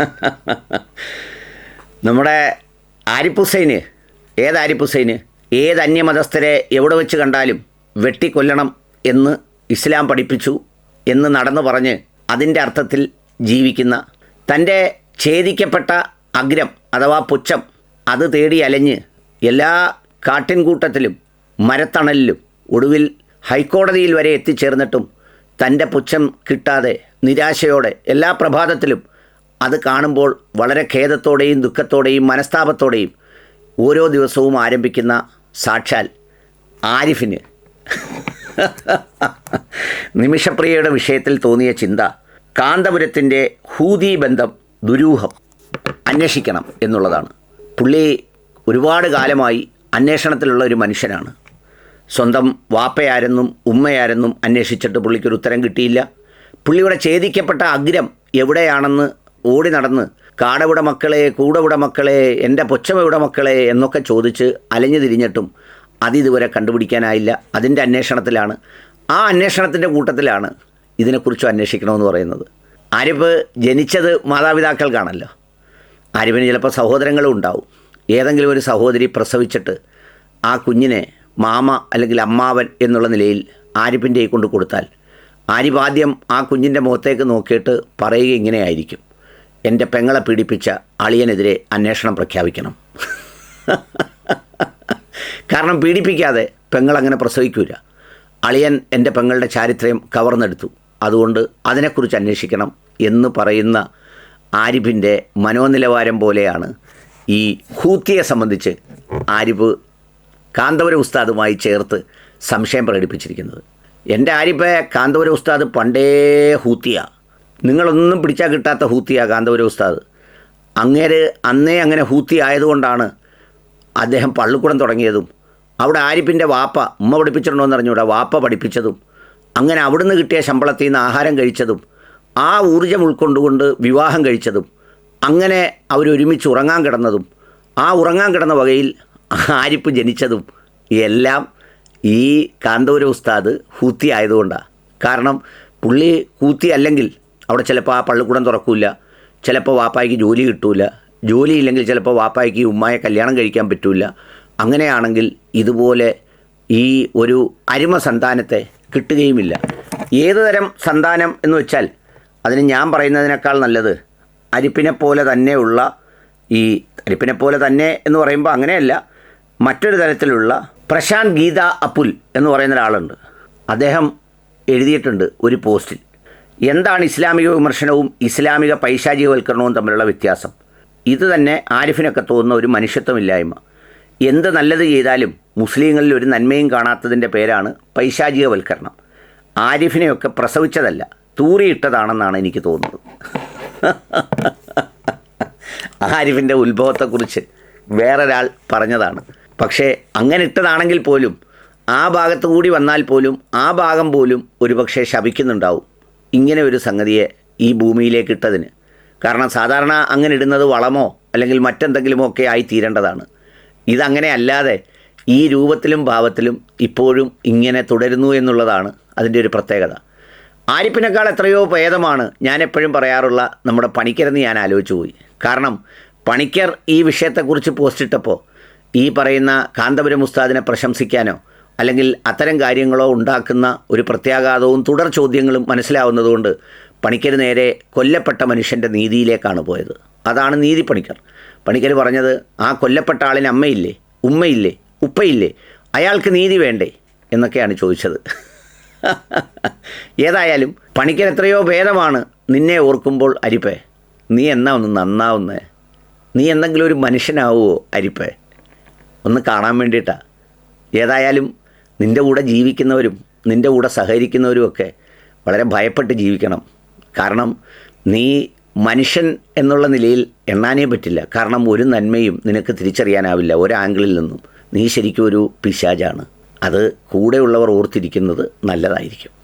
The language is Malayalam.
നമ്മുടെ ആരിഫ് ഹുസൈന് ഏത് ആരിഫ് ഹുസൈന് ഏത് അന്യമതസ്ഥരെ എവിടെ വെച്ച് കണ്ടാലും വെട്ടിക്കൊല്ലണം എന്ന് ഇസ്ലാം പഠിപ്പിച്ചു എന്ന് നടന്നു പറഞ്ഞ് അതിന്റെ അർത്ഥത്തിൽ ജീവിക്കുന്ന തന്റെ ഛേദിക്കപ്പെട്ട അഗ്രം അഥവാ പുച്ഛം അത് തേടി അലഞ്ഞ് എല്ലാ കാട്ടിൻകൂട്ടത്തിലും മരത്തണലിലും ഒടുവിൽ ഹൈക്കോടതിയിൽ വരെ എത്തിച്ചേർന്നിട്ടും തന്റെ പുച്ഛം കിട്ടാതെ നിരാശയോടെ എല്ലാ പ്രഭാതത്തിലും അത് കാണുമ്പോൾ വളരെ ഖേദത്തോടെയും ദുഃഖത്തോടെയും മനസ്താപത്തോടെയും ഓരോ ദിവസവും ആരംഭിക്കുന്ന സാക്ഷാൽ ആരിഫിന്. നിമിഷപ്രിയയുടെ വിഷയത്തിൽ തോന്നിയ ചിന്ത കാന്തപുരത്തിന്റെ ഹൂതി ബന്ധം ദുരൂഹം അന്വേഷിക്കണം എന്നുള്ളതാണ്. പുള്ളി ഒരുപാട് കാലമായി അന്വേഷണത്തിലുള്ള ഒരു മനുഷ്യനാണ്. സ്വന്തം വാപ്പയാരെന്നും ഉമ്മയാരെന്നും അന്വേഷിച്ചിട്ട് പുള്ളിക്കൊരു ഉത്തരം കിട്ടിയില്ല. പുള്ളിയുടെ ഛേദിക്കപ്പെട്ട അഗ്രം എവിടെയാണെന്ന് ഓടി നടന്ന് കാടവിടെ മക്കളെ കൂടവിടെ മക്കളെ എന്റെ പൊച്ചമയുടെ മക്കളെ എന്നൊക്കെ ചോദിച്ച് അലഞ്ഞു തിരിഞ്ഞിട്ടും അതിതുവരെ കണ്ടുപിടിക്കാനായില്ല. അതിന്റെ അന്വേഷണത്തിലാണ്. ആ അന്വേഷണത്തിന്റെ കൂട്ടത്തിലാണ് ഇതിനെക്കുറിച്ചും അന്വേഷിക്കണമെന്ന് പറയുന്നത്. ആരിഫ് ജനിച്ചത് മാതാപിതാക്കൾക്കാണല്ലോ. ആരിഫിന് ചിലപ്പോൾ സഹോദരങ്ങളും ഉണ്ടാവും. ഏതെങ്കിലും ഒരു സഹോദരി പ്രസവിച്ചിട്ട് ആ കുഞ്ഞിനെ മാമ അല്ലെങ്കിൽ അമ്മാവൻ എന്നുള്ള നിലയിൽ ആരിഫിന്റെ കൊണ്ട് കൊടുത്താൽ ആരിഫ് ആദ്യം ആ കുഞ്ഞിന്റെ മുഖത്തേക്ക് നോക്കിയിട്ട് പറയുക ഇങ്ങനെയായിരിക്കും. എന്റെ പെങ്ങളെ പീഡിപ്പിച്ച അളിയനെതിരെ അന്വേഷണം പ്രഖ്യാപിക്കണം. കാരണം പീഡിപ്പിക്കാതെ പെങ്ങളങ്ങനെ പ്രസവിക്കൂല. അളിയൻ എന്റെ പെങ്ങളുടെ ചാരിത്രം കവർന്നെടുത്തു. അതുകൊണ്ട് അതിനെക്കുറിച്ച് അന്വേഷിക്കണം എന്ന് പറയുന്ന ആരിഫിന്റെ മനോനിലവാരം പോലെയാണ് ഈ ഹൂത്തിയെ സംബന്ധിച്ച് ആരിഫ് കാന്തപുര ഉസ്താദുമായി ചേർത്ത് സംശയം പ്രകടിപ്പിച്ചിരിക്കുന്നത്. എന്റെ ആരിഫെ കാന്തപുര ഉസ്താദ് പണ്ടേ ഹൂത്തിയ. നിങ്ങളൊന്നും പിടിച്ചാൽ കിട്ടാത്ത ഹൂത്തിയാ കാന്തപുര ഉസ്താദ്. അങ്ങേര് അന്നേ അങ്ങനെ ഹൂത്തി ആയതുകൊണ്ടാണ് അദ്ദേഹം പള്ളിക്കൂടം തുടങ്ങിയതും അവിടെ ആരിപ്പിന്റെ വാപ്പ ഉമ്മ പഠിപ്പിച്ചിട്ടുണ്ടോ എന്ന് അറിഞ്ഞൂടാ വാപ്പ പഠിപ്പിച്ചതും അങ്ങനെ അവിടുന്ന് കിട്ടിയ ശമ്പളത്തിൽ നിന്ന് ആഹാരം കഴിച്ചതും ആ ഊർജം ഉൾക്കൊണ്ടുകൊണ്ട് വിവാഹം കഴിച്ചതും അങ്ങനെ അവരൊരുമിച്ച് ഉറങ്ങാൻ കിടന്നതും ആ ഉറങ്ങാൻ കിടന്ന വകയിൽ ആരിപ്പ് ജനിച്ചതും എല്ലാം ഈ കാന്തപുര ഉസ്താദ് ഹൂത്തി ആയതുകൊണ്ടാണ് കാരണം പുള്ളി ഹൂത്തി അല്ലെങ്കിൽ അവിടെ ചിലപ്പോൾ ആ പള്ളിക്കൂടം തുറക്കില്ല ചിലപ്പോൾ വാപ്പായ്ക്ക് ജോലി കിട്ടൂല ജോലി ഇല്ലെങ്കിൽ ചിലപ്പോൾ വാപ്പായ്ക്ക് ഉമ്മായെ കല്യാണം കഴിക്കാൻ പറ്റൂല. അങ്ങനെയാണെങ്കിൽ ഇതുപോലെ ഈ ഒരു അരിമ സന്താനത്തെ കിട്ടുകയുമില്ല. ഏത് തരം സന്താനം എന്ന് വെച്ചാൽ അതിന് ഞാൻ പറയുന്നതിനേക്കാൾ നല്ലത് അരിപ്പിനെ പോലെ തന്നെയുള്ള ഈ അരിപ്പിനെ പോലെ തന്നെ എന്ന് പറയുമ്പോൾ അങ്ങനെയല്ല മറ്റൊരു തരത്തിലുള്ള പ്രശാന്ത് ഗീത അപ്പുൽ എന്ന് പറയുന്ന ഒരാളുണ്ട്. അദ്ദേഹം എഴുതിയിട്ടുണ്ട് ഒരു പോസ്റ്റിൽ. എന്താണ് ഇസ്ലാമിക വിമർശനവും ഇസ്ലാമിക പൈശാചികവൽക്കരണവും തമ്മിലുള്ള വ്യത്യാസം? ഇത് തന്നെ ആരിഫിനൊക്കെ തോന്നുന്ന ഒരു മനുഷ്യത്വമില്ലായ്മ. എന്ത് നല്ലത് ചെയ്താലും മുസ്ലിങ്ങളിൽ ഒരു നന്മയും കാണാത്തതിന്റെ പേരാണ് പൈശാചികവൽക്കരണം. ആരിഫിനെയൊക്കെ പ്രസവിച്ചതല്ല തൂറിയിട്ടതാണെന്നാണ് എനിക്ക് തോന്നുന്നത്. ആരിഫിന്റെ ഉത്ഭവത്തെക്കുറിച്ച് വേറൊരാൾ പറഞ്ഞതാണ്. പക്ഷേ അങ്ങനെ ഇട്ടതാണെങ്കിൽ പോലും ആ ഭാഗത്തു കൂടി വന്നാൽ പോലും ആ ഭാഗം പോലും ഒരുപക്ഷെ ശപിക്കുന്നുണ്ടാവും. ഇങ്ങനെ ഒരു സംഗതിയെ ഈ ഭൂമിയിലേക്ക് ഇട്ടതിന്. കാരണം സാധാരണ അങ്ങനെ ഇടുന്നത് വളമോ അല്ലെങ്കിൽ മറ്റെന്തെങ്കിലുമോ ഒക്കെ ആയി തീരേണ്ടതാണ്. ഇതങ്ങനെ അല്ലാതെ ഈ രൂപത്തിലും ഭാവത്തിലും ഇപ്പോഴും ഇങ്ങനെ തുടരുന്നു എന്നുള്ളതാണ് അതിന്റെ ഒരു പ്രത്യേകത. ആരിപ്പിനേക്കാൾ എത്രയോ ഭേദമാണ് ഞാൻ എപ്പോഴും പറയാറുള്ള നമ്മുടെ പണിക്കരെന്ന് ഞാൻ ആലോചിച്ചു പോയി. കാരണം പണിക്കർ ഈ വിഷയത്തെക്കുറിച്ച് പോസ്റ്റിട്ടപ്പോൾ ഈ പറയുന്ന കാന്തപുരം ഉസ്താദിനെ പ്രശംസിക്കാനോ അല്ലെങ്കിൽ അത്തരം കാര്യങ്ങളോ ഉണ്ടാക്കുന്ന ഒരു പ്രത്യാഘാതവും തുടർ ചോദ്യങ്ങളും മനസ്സിലാവുന്നതുകൊണ്ട് പണിക്കർ നേരെ കൊല്ലപ്പെട്ട മനുഷ്യന്റെ നീതിയിലേക്കാണ് പോയത്. അതാണ് നീതി പണിക്കർ. പണിക്കർ പറഞ്ഞത് ആ കൊല്ലപ്പെട്ട ആളിന് അമ്മയില്ലേ ഉമ്മയില്ലേ ഉപ്പയില്ലേ അയാൾക്ക് നീതി വേണ്ടേ? എന്നൊക്കെയാണ് ചോദിച്ചത്. ഏതായാലും പണിക്കർ എത്രയോ ഭേദമാണ് നിന്നെ ഓർക്കുമ്പോൾ അരിപ്പേ. നീ എന്നാ ഒന്ന് നന്നാവുന്നേ? നീ എന്തെങ്കിലും ഒരു മനുഷ്യനാവുമോ അരിപ്പേ? ഒന്ന് കാണാൻ വേണ്ടിയിട്ടാണ് ഏതായാലും നിന്റെ കൂടെ ജീവിക്കുന്നവരും നിന്റെ കൂടെ സഹകരിക്കുന്നവരും ഒക്കെ വളരെ ഭയപ്പെട്ട് ജീവിക്കണം. കാരണം നീ മനുഷ്യൻ എന്നുള്ള നിലയിൽ എണ്ണാനേ പറ്റില്ല. കാരണം ഒരു നന്മയും നിനക്ക് തിരിച്ചറിയാനാവില്ല ഒരാംഗിളിൽ നിന്നും. നീ ശരിക്കും ഒരു പിശാജാണ് അത് കൂടെയുള്ളവർ ഓർത്തിരിക്കുന്നത് നല്ലതായിരിക്കും.